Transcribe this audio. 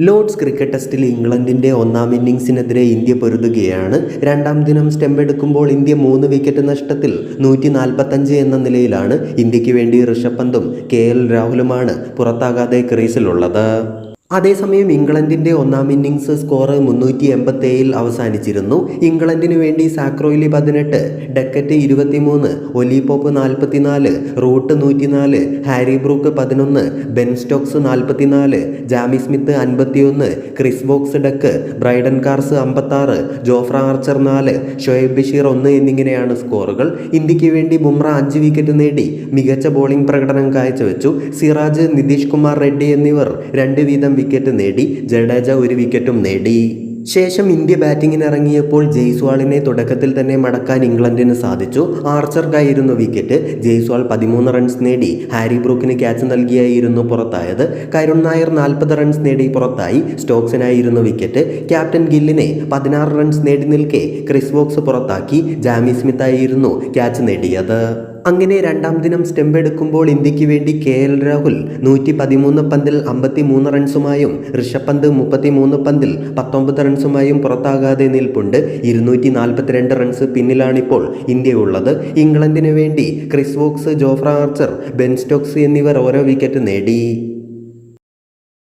Lord's cricket ടെസ്റ്റിൽ ഇംഗ്ലണ്ടിന്റെ ഒന്നാം ഇന്നിംഗ്സിനെതിരെ ഇന്ത്യ പൊരുതുകയാണ്. രണ്ടാം ദിനം സ്റ്റെമ്പ് എടുക്കുമ്പോൾ ഇന്ത്യ മൂന്ന് വിക്കറ്റ് നഷ്ടത്തിൽ നൂറ്റി നാൽപ്പത്തഞ്ച് എന്ന നിലയിലാണ്. ഇന്ത്യയ്ക്ക് വേണ്ടി ഋഷഭ് പന്തും കെ എൽ രാഹുലുമാണ് പുറത്താകാതെ ക്രീസിലുള്ളത്. അതേസമയം ഇംഗ്ലണ്ടിന്റെ ഒന്നാം ഇന്നിങ്സ് സ്കോർ മുന്നൂറ്റി എൺപത്തേഴിൽ അവസാനിച്ചിരുന്നു. ഇംഗ്ലണ്ടിനു വേണ്ടി സാക്രോയിലി പതിനെട്ട് ഡക്കറ്റ് ഇരുപത്തിമൂന്ന് ഒലിപോപ്പ് നാൽപ്പത്തിനാല് റൂട്ട് നൂറ്റിനാല് ഹാരി ബ്രൂക്ക് പതിനൊന്ന് ബെൻ സ്റ്റോക്സ് നാൽപ്പത്തിനാല് ജാമി സ്മിത്ത് അൻപത്തിയൊന്ന് Chris Woakes duck Brydon Carse അമ്പത്താറ് ജോഫ്ര ആർച്ചർ നാല് ഷൊയബ് ബഷീർ ഒന്ന് എന്നിങ്ങനെയാണ് സ്കോറുകൾ. ഇന്ത്യയ്ക്ക് വേണ്ടി ബുംറ അഞ്ച് വിക്കറ്റ് നേടി മികച്ച ബോളിംഗ് പ്രകടനം കാഴ്ചവെച്ചു. സിറാജ് നിതീഷ് കുമാർ റെഡ്ഡി എന്നിവർ രണ്ട് വീതം വിക്കറ്റ് നേടി ജഡേജ ഒരു വിക്കറ്റും നേടി. ശേഷം ഇന്ത്യ ബാറ്റിങ്ങിന് ഇറങ്ങിയപ്പോൾ ജയ്സ്വാളിനെ തുടക്കത്തിൽ തന്നെ മടക്കാൻ ഇംഗ്ലണ്ടിന് സാധിച്ചു. ആർച്ചർക്കായിരുന്നു വിക്കറ്റ് ജയ്സ്വാൾ പതിമൂന്ന് റൺസ് നേടി. ഹാരി ബ്രൂക്കിന് ക്യാച്ച് നൽകിയായിരുന്നു പുറത്തായത്. കരുൺ നായർ നാൽപ്പത് റൺസ് നേടി പുറത്തായി. സ്റ്റോക്സിനായിരുന്നു വിക്കറ്റ് ക്യാപ്റ്റൻ ഗില്ലിനെ പതിനാറ് റൺസ് നേടി നിൽക്കെ ക്രിസ് ബോക്സ് പുറത്താക്കി. ജാമി സ്മിത്ത് ആയിരുന്നു ക്യാച്ച് നേടിയത്. അങ്ങനെ രണ്ടാം ദിനം സ്റ്റെമ്പ് എടുക്കുമ്പോൾ ഇന്ത്യയ്ക്ക് വേണ്ടി കെ എൽ രാഹുൽ നൂറ്റി പതിമൂന്ന് പന്തിൽ അമ്പത്തി മൂന്ന് റൺസുമായും ഋഷഭ് പന്ത് മുപ്പത്തി മൂന്ന് പന്തിൽ പത്തൊമ്പത് റൺസുമായും പുറത്താകാതെ നിൽപ്പുണ്ട്. ഇരുന്നൂറ്റി നാൽപ്പത്തിരണ്ട് റൺസ് പിന്നിലാണിപ്പോൾ ഇന്ത്യ ഉള്ളത് ഇംഗ്ലണ്ടിന് വേണ്ടി Chris Woakes Jofra Archer Ben Stokes എന്നിവർ ഓരോ വിക്കറ്റ് നേടി.